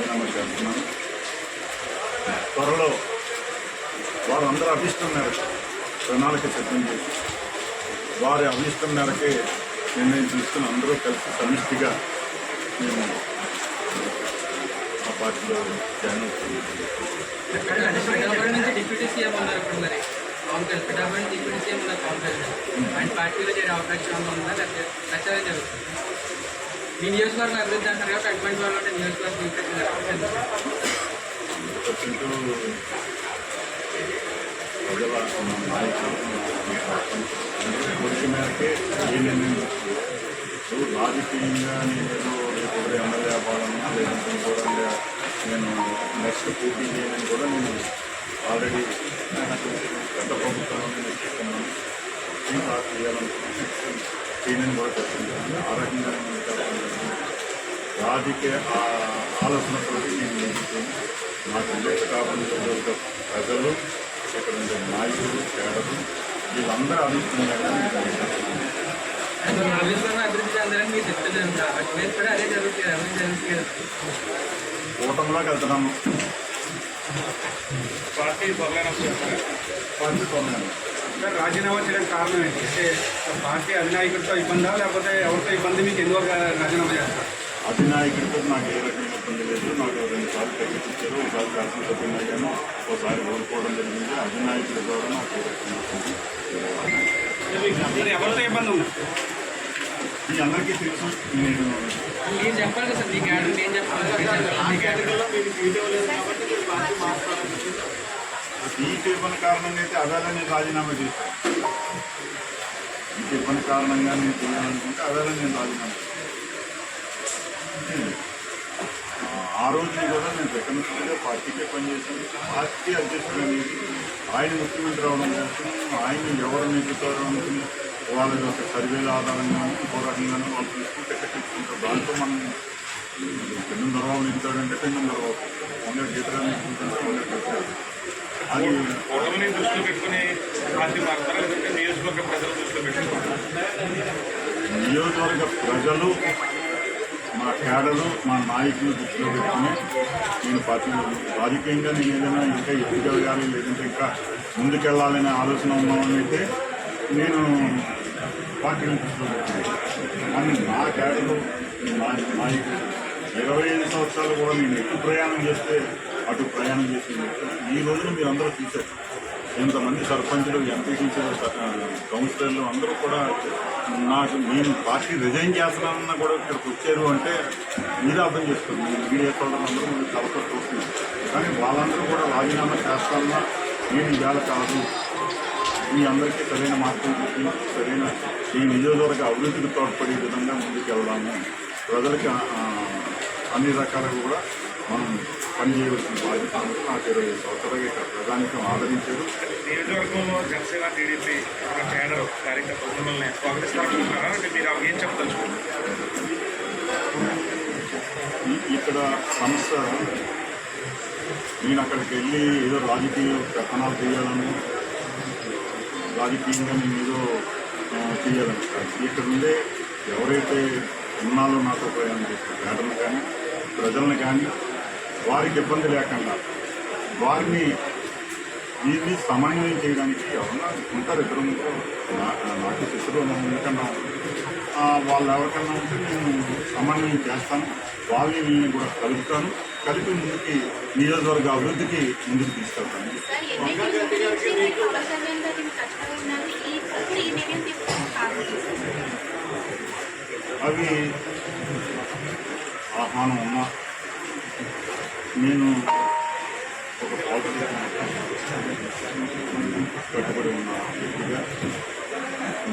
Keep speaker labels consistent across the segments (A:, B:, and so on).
A: రాజీనామా చేస్తున్నాను త్వరలో వారందరూ అభిష్టం మేరకు ప్రణాళిక సిద్ధం చేసి వారి అభిష్టం మేరకే నిర్ణయం తీసుకుని అందరూ కలిసి సమిష్టిగా మేము ఆ పార్టీలో జాయిన్ అవుతున్నాం
B: మీ నియోజకవర్గం అభివృద్ధి అంటారు కాబట్టి అటువంటి వాళ్ళు ఉంటే నియోజకవర్గం
A: రాజకీయంగా నేను ఏదో ఎమ్మెల్యే అవ్వాలన్నా లేదంటే కూడా నేను నెక్స్ట్ పోటీ చేయని కూడా నేను ఆల్రెడీ గత ప్రభుత్వంలో నేను చెప్తున్నాను ఈ పార్టీ చేయాలనుకున్నాను చేయని కూడా చెప్తున్నాను ఆ రకంగా రాజకీయ ఆ ఆలోచనతో నేను నాకు కాకుండా ప్రజలు ఇక్కడ ఉండే నాయకులు కేడలు వీళ్ళందరూ
B: కదా
A: కూటమిలోకి వెళ్తున్నాము
C: పార్టీ త్వరలో
A: పార్టీ కొన్నాను
C: సార్ రాజీనామా చేయడానికి కారణం ఏంటి? అంటే పార్టీ అధినాయకుడితో ఇబ్బందా? లేకపోతే ఎవరితో ఇబ్బంది? మీకు ఎందువల్ల రాజీనామా చేస్తారు?
A: అధినాయకుడితో నాకు ఏ రకమైన ఇబ్బంది లేదు. నాకు రెండు సార్లు ఇచ్చారు ఒకసారి శాసనసభ్యులు అయ్యాను. ఒకసారి ఓడిపోవడం జరిగింది. అధినాయకుడి ద్వారా నాకు ఏ రకమైన
C: ఎవరితో ఇబ్బంది ఉంది?
A: మీ అందరికీ తెలుసు. నేను
B: మీరు చెప్పాలి సార్ మీ క్యాడర్ నేను చెప్పాలి? మీ
A: ఇబ్బంది కారణంగా అయితే అవేళ నేను రాజీనామా చేశాను సీట్ ఇబ్బంది కారణంగా నేను చేయాలనుకుంటే అవేళ నేను రాజీనామా ఆ రోజున కూడా నేను సెకండ్ పార్టీకే పనిచేశాను పార్టీ అధ్యక్షుడు అనేది ఆయన ముఖ్యమంత్రి అవడం కోసం ఆయన ఎవరు నెగ్గుతారు అనుకుని వాళ్ళ యొక్క సర్వేల ఆధారంగానూ పోరాటంగానూ వాళ్ళు తీసుకుని టికెట్ ఇచ్చుకుంటారు దాంట్లో మనం పెన్నుం దొరవ నెగ్గుతాడంటే పెన్నుం దొరవ వంద గీతగా నెగ్గుతాడు అది
C: దృష్టిలో పెట్టుకుని పార్టీ మారుతారా లేదంటే నియోజకవర్గ ప్రజలు దృష్టిలో పెట్టుకుంటారు.
A: నియోజకవర్గ ప్రజలు మా కేడలు మా నాయకులు దృష్టిలో పెట్టుకుని నేను పార్టీ రాజకీయంగా నేను ఏదైనా ఇంకా ఎదుగుదలగాలి లేదంటే ఇంకా ముందుకెళ్ళాలనే ఆలోచన ఉన్నామని అయితే నేను పార్టీని దృష్టిలో పెట్టుకుని కానీ నా కేడలు నాయకులు ఇరవై ఐదు సంవత్సరాలు కూడా నేను ఎక్కువ ప్రయాణం చేస్తే అటు ప్రయాణం చేసింది ఈ రోజున మీరు అందరూ చూశారు. ఇంతమంది సర్పంచులు ఎంపీటీసీలు కౌన్సిలర్లు అందరూ కూడా నాకు నేను పార్టీ రిజైన్ చేస్తున్నానన్నా కూడా ఇక్కడికి వచ్చారు అంటే మీరు అర్థం చేసుకోండి. మీరు మీడియా అందరూ మీరు తలతో చూస్తున్నారు కానీ వాళ్ళందరూ కూడా రాజీనామా చేస్తానన్నా నేను ఇవాళ కాదు. మీ అందరికీ సరైన మార్గం చూపి సరైన ఈ నియోజకవర్గ అభివృద్ధికి తోడ్పడే విధంగా ముందుకు వెళ్దాము ప్రజలకి అన్ని రకాలుగా కూడా మనం పనిచేయవలసిన బాధ్యత. నాకు ఇరవై సంవత్సరాలుగా ఇక్కడ ప్రజానికం ఆదరించారు
C: నియోజకవర్గంలో జనసేన టీడీపీ కేడర్ కార్యకర్తలు మిమ్మల్ని స్వాగతిస్తారనుకుంటున్నారా అంటే మీరు ఏం చెప్పదలుచుకుంటారు
A: ఈ- ఇక్కడ సమస్య నేను అక్కడికి వెళ్ళి ఏదో రాజకీయ పెత్తనాలు చేయాలని రాజకీయంగా నేను ఏదో కాదు. ఇక్కడ ఉండే ఎవరైతే ఉన్నాలో నాతో ప్రయాణం చేస్తారు పేదలను కానీ ప్రజలను కానీ వారికి ఇబ్బంది లేకుండా వారిని దీన్ని సమన్వయం చేయడానికి ఎవరన్నా ఉంటారు ఇద్దరు నాకు శిశులు ఎందుకన్నా వాళ్ళు ఎవరికన్నా ఉంటే నేను సమన్వయం చేస్తాను. వాళ్ళని వీళ్ళని కూడా కలుపుతాను. కలిపి ముందుకి నియోజకవర్గ అభివృద్ధికి ముందుకు తీసుకెళ్తాను? అవి ఆహ్వానం ఉన్నా నేను ఒక పాజిటివ్ కట్టుబడి ఉన్న వ్యక్తిగా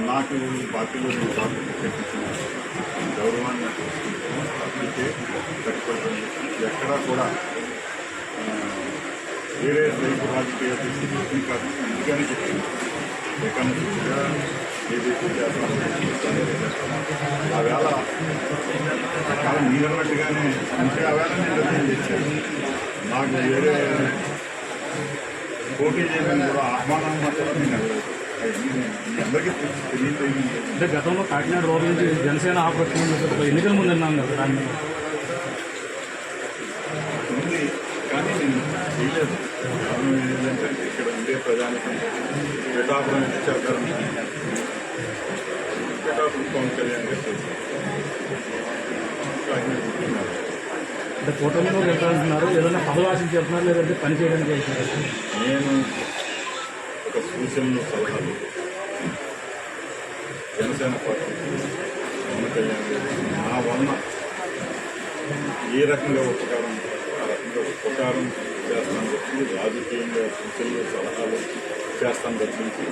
A: నాకు పార్టీలో నేను పార్టీ టికెట్ ఇచ్చిన గౌరవాన్ని అందుకే కట్టుబడి ఎక్కడా కూడా వేరే రైతు రాజకీయ దృష్టి కాదు ముందుగానే చెప్పాను ఎకానమిక్గా ఏదైతే చేస్తామో ఆ వేళ చాలా మీరన్నట్టుగానే అంటే ఆ వేళ నేను నిర్ణయం చేశాను నాకు వేరే పోటీ చేయమని కూడా ఆహ్వానం మాత్రం నేను అడగలేదు. అవన్నీ నేను- మీ అందరికీ తెలుసు, తెలియదు
D: అంటే గతంలో కాకినాడ రోడ్ నుంచి జనసేన ఆపరేషన్ ఎన్నికల ముందు ఉన్నాం కదా దాన్ని
A: చేయలేదు కారణం ఏంటంటే ఇక్కడ ఉండే ప్రజానికి పిఠాపురం అయితే చేద్దారని పిఠాపురం పవన్ కళ్యాణ్ గారు చేశారు ఆయన గుర్తున్నారు.
D: అంటే కూటమిలో వెళ్తున్నారు ఏదైనా పదవి చేస్తున్నారు లేదంటే పని చేయడానికి వెళ్తున్నారు
A: నేను ఒక సూచనలు సలహాలు జనసేన పార్టీ పవన్ కళ్యాణ్ గారు నా వలన ఏ రకంగా ఉపకారం ఆ రకంగా ఉపకారం చేస్తాను తప్పించి రాజకీయంగా సూచనలు సలహాలు చేస్తాను దర్శించి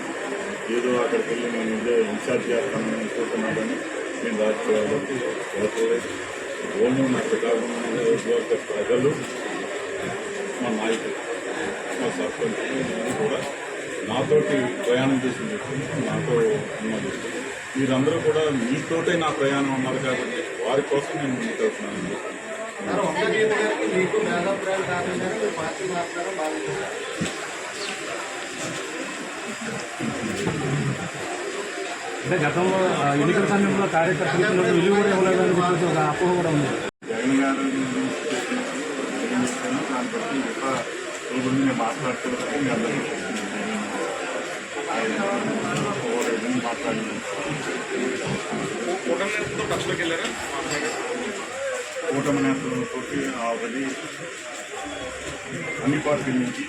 A: ఏదో అక్కడికి వెళ్ళి నేను ఇదే ఇన్ఛార్జ్ చేస్తానని అనుకుంటున్నానని నేను రాజకీయాల్లోకి వెళ్ళలేదు నా ప్రకారం నియోజకవర్గ ప్రజలు మా నాయకులు మా సర్పంచ్ నేను కూడా నాతోటి ప్రయాణం చేసిన వ్యక్తులు నాతో ఉన్న వ్యక్తులు మీరందరూ కూడా మీతోటే నా ప్రయాణం ఉన్నారు కాబట్టి వారి కోసం నేను ముందుకు వెళ్తున్నాను.
C: మీకు మేధాప్రాయాలు కారణంగా మీరు పార్టీ మాట్లాడారు బాగా
D: అంటే గతంలో ఆ, ఎన్నికల సమయంలో కార్యకర్తలకు విలువ కూడా ఇవ్వలేదని చెప్పేసి ఒక అపోహ కూడా ఉంది
A: జగన్ గారు ఏం చెప్పానో దాన్ని బట్టి ఇంకా రోజు నేను మాట్లాడుతున్నది మీ అందరికీ తెలుస్తుంది. మాట్లాడింది
C: కూటమి నేతలతో టచ్లోకి వెళ్ళారా
A: కూటమి నేతలతో ఆల్రెడీ అన్ని పార్టీల నుంచి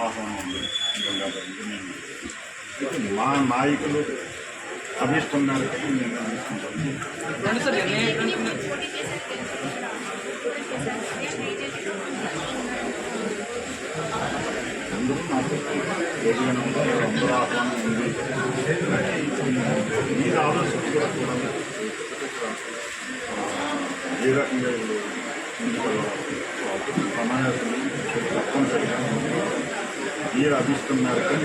A: ఆహ్వానం ఉంది గంగాధర్ నేను అయితే మా నాయకులు అభిష్టం మేరకు నేను తీసుకుంటాను
B: రెండు సార్ నిర్ణయం ఏంటంటున్నారు
E: పోటీ చేశారు పోటీ చేశారు అదే బీజేపీ
A: అందరూ నాకు ఏదైనా ఉంటే అందరూ ఆహ్వానం ఉంది మీరు ఆలోచన కూడా చూడండి ఏ రకంగా వీళ్ళు ముందుకు వెళ్ళాలి సమావేశం తప్పనిసరిగా మీరు అభిష్టం మేరకు